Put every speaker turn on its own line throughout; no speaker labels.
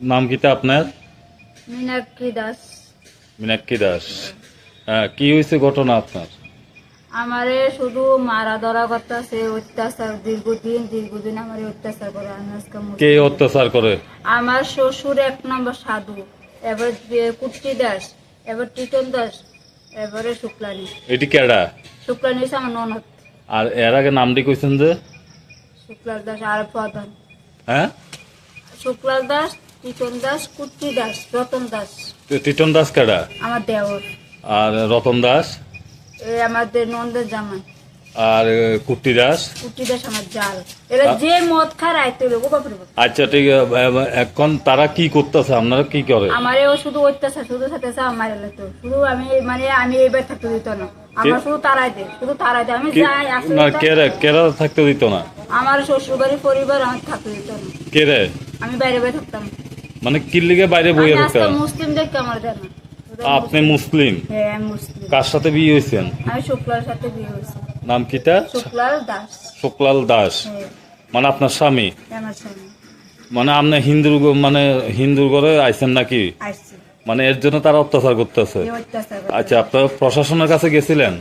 নাম কিটা আপনার?
মিনাক্ষী দাস।
মিনাক্ষী দাস। হ্যাঁ কি হয়েছে ঘটনা আপনার?
আমারে শুধু মারা ধরা করতেছে অত্যাচার দীর্ঘদিন দীর্ঘদিন আমারে অত্যাচার করে
কে অত্যাচার করে?
আমার শ্বশুর এক নম্বর সাধু এবার কুট্টি দাস এবার টিটন দাস এবারে শুক্লানি।
এটি কেডা?
শুক্লানি হচ্ছে আমার ননদ।
আর এর আগে নামটি কইছেন যে?
শুক্লাল দাস আর প্রধান
হ্যাঁ?
শুক্লাল দাস টিটন দাস কুট্টি দাস রতন দাস।
টিটন দাস
আমার দেওর।
আর রতন দাস?
এ আমাদের নন্দের জামাই
আর কুট্টি দাস?
কুট্টি দাস আমার জাল। এরা যে মদ খায় রাইতে লোক বাপরে
আচ্ছা ঠিক এখন তারা কি করতেছে? আপনারা কি করে?
আমারে ও শুধু অত্যাচার শুধু আমার শুধু আমি মানে আমি এবার থাকতে দিত না। আমার শুধু তারাই দে শুধু তারাই দে। আমি যাই আসলে
না
তা-
কেরা থাকতে দিত না?
আমার শ্বশুর বাড়ি পরিবার আমার থাকতে দিত না।
কেরে?
আমি বাইরে বাইরে থাকতাম।
মানে কিল্লিকে বাইরে বইয়ে থাকতেন
মুসলিম দেখতে আমার দেয় না শুধু
আপনি মুসলিম।
হ্যাঁ মুসলিম।
কার সাথে বিয়ে হয়েছেন?
আমি শুক্লার সাথে বিয়ে হয়েছি।
নাম কিটা?
শুক্লার দাস।
শুক্লাল দাস।
হ্যাঁ।
মানে আপনার স্বামী?
আমার স্বামী।
মানে আপনি হিন্দুর মানে হিন্দুর ঘরে আইছেন নাকি? মানে এর জন্য তারা অত্যাচার করতেছে। আচ্ছা আপনার প্রশাসনের কাছে গেছিলেন?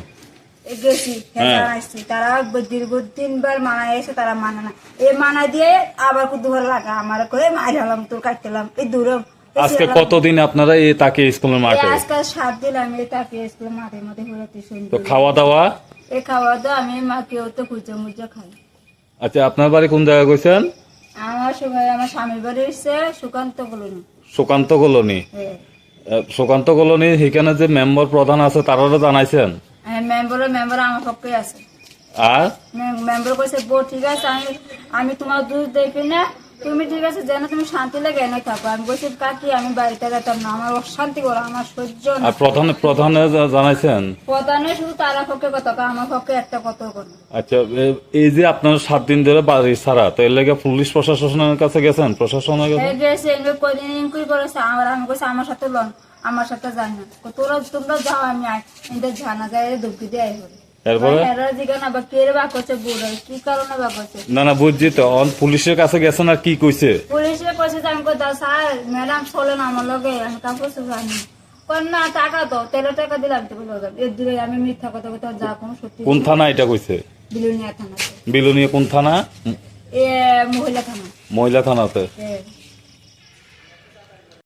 গেছি হ্যাঁ
হ্যাঁ।
তারা তিনবার মানা এসে তারা মানে না। এই মানা দিয়ে আবার কুদুয়ার লাগা আমার করে তোর এই দূরে
আজকে কতদিন আপনারা এই তাকে স্কুলের মাঠে
আজকাল সাত দিন আমি তাকে স্কুলে মাঠে মাঠে ঘুরাতে শুনি
তো খাওয়া দাওয়া?
এই খাওয়া দাওয়া আমি মা কেউ তো খুঁজে মুজে খাই
আচ্ছা আপনার বাড়ি কোন জায়গায় গেছেন
আমার সময় আমার স্বামীর বাড়ি এসে সুকান্ত বলুন
সুকান্ত কলোনি।
হ্যাঁ।
সুকান্ত কলোনি সেখানে যে মেম্বার প্রধান আছে তারাও জানাইছেন?
মেম্বার মেম্বার আমার পক্ষে আছে।
আর?
মেম্বার কইছে বউ ঠিক আছে আমি আমি তোমার দুধ দেখি না। তুমি ঠিক আছে যেন তুমি শান্তি লাগে এনে থাকো। আমি বলছি কাকি আমি বাড়িতে যেতাম না। আমার অশান্তি করো আমার সহ্য
আর প্রধান প্রধানে জানাইছেন?
প্রধানে শুধু তারা পক্ষে কথা কয়, আমার পক্ষে একটা কথা করে
আচ্ছা এই যে আপনার সাত দিন ধরে বাড়ি ছাড়া তো এর লেগে পুলিশ প্রশাসনের কাছে গেছেন? প্রশাসনের কাছে?
গেছে কদিন ইনকুই করেছে আমার আমি কইছে আমার সাথে লন আমার সাথে যাই না। তোরা তোমরা যাও আমি এদের জানা যায় ধুকি দিয়ে আই
না না বুঝছি তো পুলিশের কাছে গেছেন আর কি কইছে?
আমি স্যার ম্যাডাম চলেন আমার লগে চোপড় না টাকা তো তেরো টাকা দিলাম তো এর দূরে আমি মিথ্যা কথা কথা যা কোনো সত্যি
কোন থানা এটা কইছে?
বিলুনিয়া থানাতে
বিলুনিয়া কোন থানা?
এ মহিলা থানা।
মহিলা থানাতে?
এ